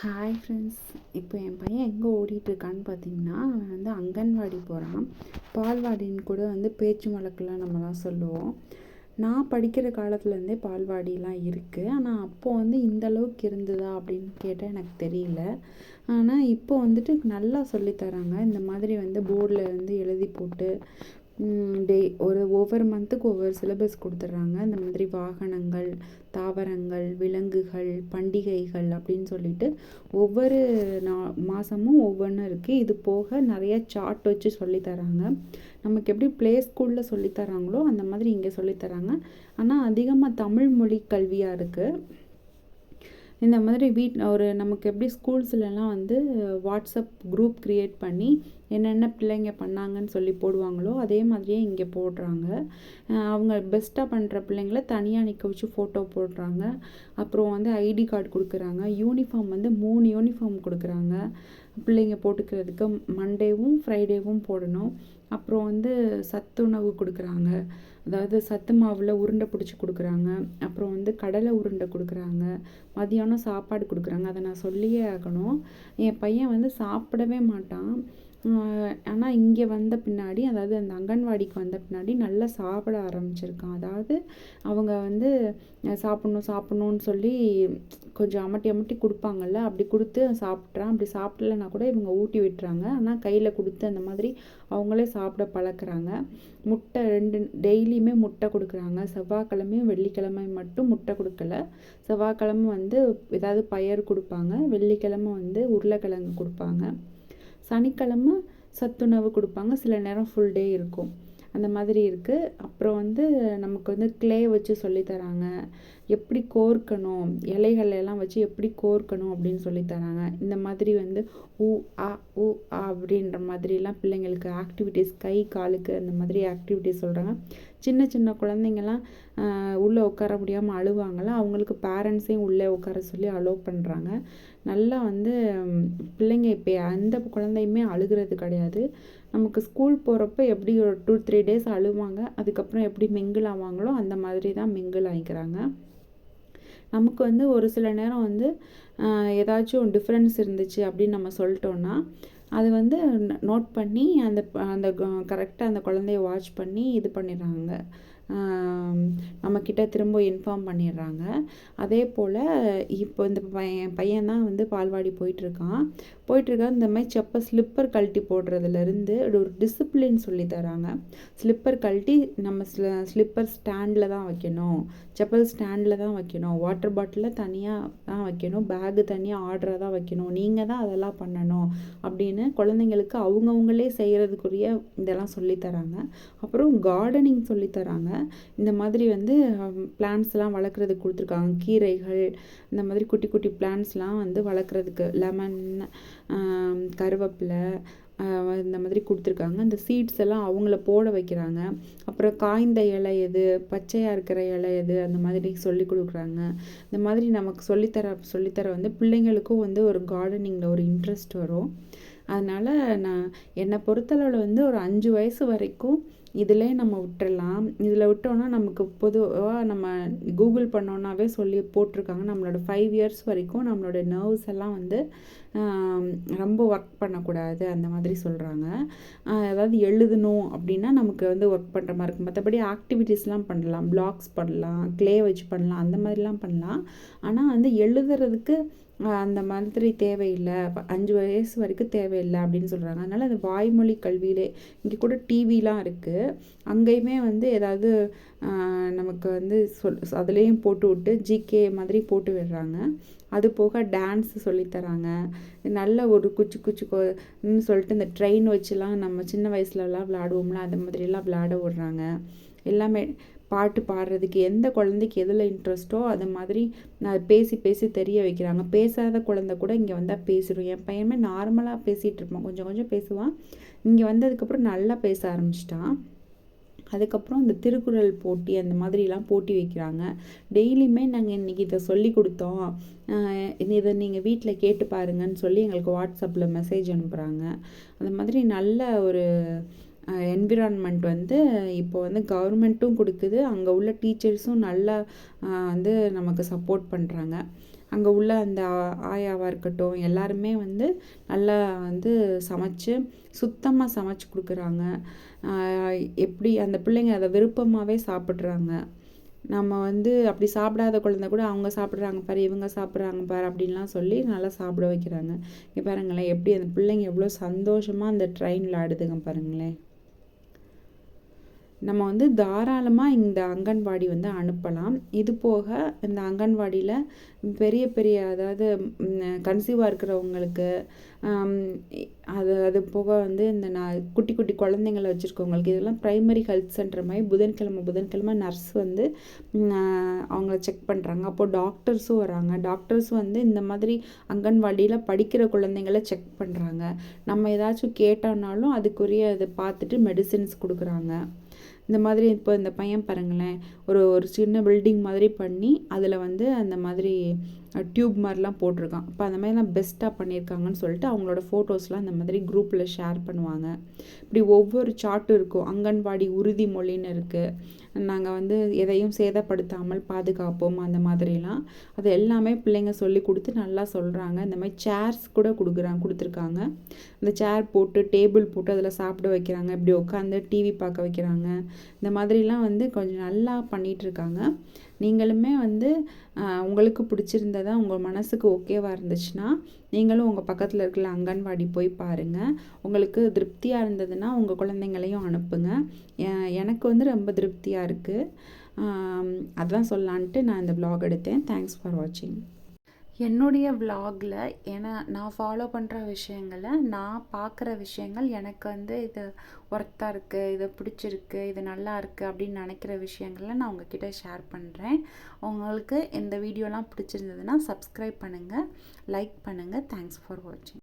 Hi friends இப்போ என் பையன் எங்கே ஓடிட்டுருக்கான்னு பார்த்தீங்கன்னா அவன் வந்து அங்கன்வாடி போகிறான் பால்வாடின்னு கூட வந்து பேச்சு வழக்கெலாம் நம்மலாம் சொல்லுவோம். நான் படிக்கிற காலத்துலேருந்தே பால்வாடிலாம் இருக்குது ஆனால் அப்போது வந்து இந்த அளவுக்கு இருந்ததா அப்படின்னு கேட்டால் எனக்கு தெரியல. ஆனால் இப்போ வந்துட்டு நல்லா சொல்லித்தராங்க இந்த மாதிரி வந்து போர்டில் வந்து எழுதி போட்டு டே ஒரு ஒவ்வொரு மந்த்துக்கு ஒவ்வொரு சிலபஸ் கொடுத்துட்றாங்க. இந்த மாதிரி வாகனங்கள் தாவரங்கள் விலங்குகள் பண்டிகைகள் அப்படின்னு சொல்லிட்டு ஒவ்வொரு நா மாதமும் ஒவ்வொன்றும் இருக்குது இது போக நிறைய சார்ட் வச்சு சொல்லித்தராங்க நமக்கு எப்படி ப்ளே ஸ்கூலில் சொல்லித்தராங்களோ அந்த மாதிரி இங்கே சொல்லித்தராங்க ஆனால் அதிகமாக தமிழ் மொழி கல்வியாக இருக்குது இந்த மாதிரி வீட் ஒரு நமக்கு எப்படி ஸ்கூல்ஸ்லலாம் வந்து வாட்ஸ்அப் குரூப் க்ரியேட் பண்ணி என்னென்ன பிள்ளைங்க பண்ணாங்கன்னு சொல்லி போடுவாங்களோ அதே மாதிரியே இங்கே போடுறாங்க. அவங்க பெஸ்ட்டாக பண்ணுற பிள்ளைங்கள தனியாக நிற்க வச்சு ஃபோட்டோ போடுறாங்க. அப்புறம் வந்து ஐடி கார்டு கொடுக்குறாங்க. யூனிஃபார்ம் வந்து மூணு யூனிஃபார்ம் கொடுக்குறாங்க. பிள்ளைங்க போட்டுக்கிறதுக்கு மண்டேவும் ஃப்ரைடேவும் போடணும். அப்புறம் வந்து சத்துணவு கொடுக்குறாங்க. அதாவது சத்து மாவில் உருண்டை பிடிச்சி கொடுக்குறாங்க. அப்புறம் வந்து கடலை உருண்டை கொடுக்குறாங்க. மதியானம் சாப்பாடு கொடுக்குறாங்க. அதை நான் சொல்லியே ஆகணும். என் பையன் வந்து சாப்பிடவே மாட்டான். ஆனால் இங்கே வந்த பின்னாடி அதாவது அந்த அங்கன்வாடிக்கு வந்த பின்னாடி நல்லா சாப்பிட ஆரம்பிச்சிருக்கான். அதாவது அவங்க வந்து சாப்பிட்ணும் சாப்பிட்ணுன்னு சொல்லி கொஞ்சம் அமட்டி அமட்டி கொடுப்பாங்கல்ல அப்படி கொடுத்து சாப்பிட்றான் அப்படி சாப்பிட்லனா கூட இவங்க ஊட்டி விட்டுறாங்க. ஆனால் கையில் கொடுத்து அந்த மாதிரி அவங்களே சாப்பிட பழக்கிறாங்க. முட்டை ரெண்டு டெய்லியுமே முட்டை கொடுக்குறாங்க. செவ்வாய்க்கிழமையும் வெள்ளிக்கிழமை மட்டும் முட்டை கொடுக்கல. செவ்வாய்க்கிழமை வந்து ஏதாவது பயர் கொடுப்பாங்க. வெள்ளிக்கிழமை வந்து உருளைக்கிழங்கு கொடுப்பாங்க. சனிக்கிழமை சத்துணவு கொடுப்பாங்க. சில நேரம் ஃபுல் டே இருக்கும். அந்த மாதிரி இருக்குது அப்புறம் வந்து நமக்கு வந்து க்ளே வச்சு சொல்லித்தராங்க எப்படி கோர்க்கணும் இலைகள் எல்லாம் வச்சு எப்படி கோர்க்கணும் அப்படின்னு சொல்லி தராங்க. இந்த மாதிரி வந்து ஊ ஆ ஊ ஆ அப்படின்ற மாதிரிலாம் பிள்ளைங்களுக்கு ஆக்டிவிட்டீஸ் கை காலுக்கு அந்த மாதிரி ஆக்டிவிட்டீஸ் சொல்கிறாங்க சின்ன சின்ன குழந்தைங்கள்லாம் உள்ளே உட்கார முடியாமல் அழுவாங்களா அவங்களுக்கு பேரண்ட்ஸையும் உள்ளே உட்கார சொல்லி அலோவ் பண்ணுறாங்க நல்லா வந்து பிள்ளைங்க இப்போ அந்த குழந்தையுமே அழுகிறது கிடையாது. நமக்கு ஸ்கூல் போகிறப்ப எப்படி ஒரு டூ த்ரீ டேஸ் அழுவாங்க அதுக்கப்புறம் எப்படி மிங்கிள் ஆவாங்களோ அந்த மாதிரி தான் மிங்கிள் ஆகிக்கிறாங்க நமக்கு வந்து ஒரு சில நேரம் வந்து ஏதாச்சும் டிஃப்ரென்ஸ் இருந்துச்சு அப்படின்னு நம்ம சொல்லிட்டோன்னா அது வந்து நோட் பண்ணி அந்த அந்த கரெக்டாக அந்த குழந்தைய வாட்ச் பண்ணி இது பண்ணிடுறாங்க. நம்மக்கிட்ட திரும்ப இன்ஃபார்ம் பண்ணிடுறாங்க. அதே போல் இப்போ இந்த பையன் பையன் தான் வந்து பால்வாடி போயிட்டுருக்கான். போயிட்டுருக்கா இந்த மாதிரி செப்பல் ஸ்லிப்பர் கழட்டி போடுறதுலேருந்து ஒரு டிசிப்ளின் சொல்லி தராங்க. ஸ்லிப்பர் கழட்டி நம்ம ஸ்லிப்பர் ஸ்டாண்டில் தான் வைக்கணும். செப்பல் ஸ்டாண்டில் தான் வைக்கணும். வாட்டர் பாட்டிலில் தனியாக தான் வைக்கணும். பேகு தனியாக ஆர்டராக தான் வைக்கணும். நீங்கள் தான் அதெல்லாம் பண்ணணும் அப்படின்னு குழந்தைங்களுக்கு அவங்கவுங்களே செய்கிறதுக்குரிய இதெல்லாம் சொல்லித்தராங்க அப்புறம் கார்டனிங் சொல்லித்தராங்க இந்த மாதிரி வந்து பிளான்ஸ்லாம் வளர்க்குறதுக்கு கொடுத்துருக்காங்க. கீரைகள் இந்த மாதிரி குட்டி குட்டி பிளான்ஸ்லாம் வந்து வளர்க்குறதுக்கு லெமன் கருவேப்பிலை இந்த மாதிரி கொடுத்துருக்காங்க. அந்த சீட்ஸ் எல்லாம் அவங்கள போட வைக்கிறாங்க. அப்புறம் காய்ந்த இலை எது பச்சையாக இருக்கிற இலை எது அந்த மாதிரி சொல்லி கொடுக்குறாங்க. இந்த மாதிரி நமக்கு சொல்லித்தர சொல்லித்தர வந்து பிள்ளைங்களுக்கும் வந்து ஒரு கார்டனிங்கில் ஒரு இன்ட்ரெஸ்ட் வரும். அதனால் நான் என்னை பொறுத்தளவில் வந்து ஒரு அஞ்சு வயசு வரைக்கும் இதிலே நம்ம விட்டுறலாம். இதில் விட்டோன்னா நமக்கு பொதுவாக நம்ம கூகுள் பண்ணோன்னாவே சொல்லி போட்டிருக்காங்க. நம்மளோட ஃபைவ் இயர்ஸ் வரைக்கும் நம்மளோட நர்வ்ஸ் எல்லாம் வந்து ரொம்ப ஒர்க் பண்ணக்கூடாது. அந்த மாதிரி சொல்கிறாங்க அதாவது எழுதணும் அப்படின்னா நமக்கு வந்து ஒர்க் பண்ணுற மாதிரி இருக்கும். மற்றபடி ஆக்டிவிட்டீஸ்லாம் பண்ணலாம். பிளாக்ஸ் பண்ணலாம். க்ளே வச்சு பண்ணலாம். அந்த மாதிரிலாம் பண்ணலாம். ஆனால் வந்து எழுதுறதுக்கு அந்த மாதிரி தேவையில்லை. அஞ்சு வயசு வரைக்கும் தேவையில்லை அப்படின்னு சொல்கிறாங்க அதனால் அந்த வாய்மொழி கல்வியிலே இங்கே கூட டிவிலாம் இருக்குது அங்கேயுமே வந்து ஏதாவது நமக்கு வந்து சொல் அதுலேயும் போட்டு விட்டு ஜிகே மாதிரி போட்டு விடுறாங்க. அது போக டான்ஸ் சொல்லித்தராங்க நல்ல ஒரு குச்சி குச்சி சொல்லிட்டு இந்த ட்ரெயின் வச்சுலாம் நம்ம சின்ன வயசுலலாம் விளாடுவோம்ல அந்த மாதிரிலாம் விளாட விடுறாங்க. எல்லாமே பாட்டு பாடுறதுக்கு எந்த குழந்தைக்கு எதில் இன்ட்ரெஸ்ட்டோ அது மாதிரி நான் பேசி பேசி தெரிய வைக்கிறாங்க. பேசாத குழந்த கூட இங்கே வந்தால் பேசிடும் என் பையனுமே நார்மலாக பேசிகிட்டு இருப்பான். கொஞ்சம் கொஞ்சம் பேசுவான். இங்கே வந்ததுக்கப்புறம் நல்லா பேச ஆரம்பிச்சிட்டான். அதுக்கப்புறம் இந்த திருக்குறள் போட்டி அந்த மாதிரிலாம் போட்டி வைக்கிறாங்க. டெய்லியுமே நாங்கள் இன்றைக்கி இதை சொல்லி கொடுத்தோம். இதை நீங்கள் வீட்டில் கேட்டு பாருங்கன்னு சொல்லி எங்களுக்கு வாட்ஸ்அப்பில் மெசேஜ் அனுப்புகிறாங்க அந்த மாதிரி நல்ல ஒரு என்விரான்மெண்ட் வந்து இப்போ வந்து கவர்மெண்ட்டும் கொடுக்குது. அங்கே உள்ள டீச்சர்ஸும் நல்லா வந்து நமக்கு சப்போர்ட் பண்ணுறாங்க அங்கே உள்ள அந்த ஆயாவாக இருக்கட்டும் எல்லாருமே வந்து நல்லா வந்து சமைச்சு சுத்தமாக சமைச்சு கொடுக்குறாங்க. எப்படி அந்த பிள்ளைங்க அதை விருப்பமாகவே சாப்பிட்றாங்க. நம்ம வந்து அப்படி சாப்பிடாத குழந்த கூட அவங்க சாப்பிட்றாங்க பாரு இவங்க சாப்பிட்றாங்க பாரு அப்படின்லாம் சொல்லி நல்லா சாப்பிட வைக்கிறாங்க. இங்கே பாருங்களேன் எப்படி அந்த பிள்ளைங்க எவ்வளோ சந்தோஷமாக அந்த ட்ரெயினில் ஆடுதுங்க பாருங்களேன். நம்ம வந்து தாராளமாக இந்த அங்கன்வாடி வந்து அனுப்பலாம். இது போக இந்த அங்கன்வாடியில் பெரிய பெரிய அதாவது கன்சீவாக இருக்கிறவங்களுக்கு அது அது போக வந்து இந்த நான் குட்டி குட்டி குழந்தைங்கள வச்சுருக்கவங்களுக்கு இதெல்லாம் ப்ரைமரி ஹெல்த் சென்டர் மாதிரி புதன்கிழமை புதன்கிழமை நர்ஸ் வந்து அவங்கள செக் பண்ணுறாங்க அப்போது டாக்டர்ஸும் வராங்க. டாக்டர்ஸ் வந்து இந்த மாதிரி அங்கன்வாடியில் படிக்கிற குழந்தைங்கள செக் பண்ணுறாங்க நம்ம ஏதாச்சும் கேட்டோம்னாலும் அதுக்குரிய இதை பார்த்துட்டு மெடிசின்ஸ் கொடுக்குறாங்க. இந்த மாதிரி இப்போ இந்த பையன் பாருங்களேன் ஒரு ஒரு சின்ன பில்டிங் மாதிரி பண்ணி அதில் வந்து அந்த மாதிரி டியூப் மாதிரிலாம் போட்டிருக்கான். அப்போ அந்த மாதிரிலாம் பெஸ்ட்டாக பண்ணியிருக்காங்கன்னு சொல்லிட்டு அவங்களோட ஃபோட்டோஸ்லாம் அந்த மாதிரி குரூப்பில் ஷேர் பண்ணுவாங்க. இப்படி ஒவ்வொரு சார்ட்டும் இருக்கும். அங்கன்வாடி உறுதிமொழின்னு இருக்குது நாங்கள் வந்து எதையும் சேதப்படுத்தாமல் பாதுகாப்போம் அந்த மாதிரிலாம். அது எல்லாமே பிள்ளைங்க சொல்லி கொடுத்து நல்லா சொல்கிறாங்க இந்த மாதிரி சேர்ஸ் கூட கொடுக்குறாங்க கொடுத்துருக்காங்க. அந்த சேர் போட்டு டேபிள் போட்டு அதில் சாப்பிட வைக்கிறாங்க. இப்படி உட்காந்து டிவி பார்க்க வைக்கிறாங்க. இந்த மாதிரிலாம் வந்து கொஞ்சம் நல்லா பண்ணிகிட்ருக்காங்க நீங்களுமே வந்து உங்களுக்கு பிடிச்சிருந்ததா உங்கள் மனசுக்கு ஓகேவாக இருந்துச்சுன்னா நீங்களும் உங்கள் பக்கத்தில் இருக்கிற அங்கன்வாடி போய் பாருங்கள் உங்களுக்கு திருப்தியாக இருந்ததுன்னா உங்கள் குழந்தைங்களையும் அனுப்புங்க. எனக்கு வந்து ரொம்ப திருப்தியாக இருக்குது அதான் சொல்லான்ட்டு நான் இந்த ப்ளாக் எடுத்தேன். தேங்க்ஸ் ஃபார் வாட்சிங் என்னுடைய விலாகில் ஏன்னா நான் ஃபாலோ பண்ணுற விஷயங்களை நான் பார்க்குற விஷயங்கள் எனக்கு வந்து இது ஒர்த்தாக இருக்குது இது பிடிச்சிருக்கு இது நல்லா இருக்குது அப்படின்னு நினைக்கிற விஷயங்களை நான் உங்ககிட்ட ஷேர் பண்ணுறேன் உங்களுக்கு இந்த வீடியோலாம் பிடிச்சிருந்ததுன்னா சப்ஸ்கிரைப் பண்ணுங்கள் லைக் பண்ணுங்கள் தேங்க்ஸ் ஃபார் வாட்சிங்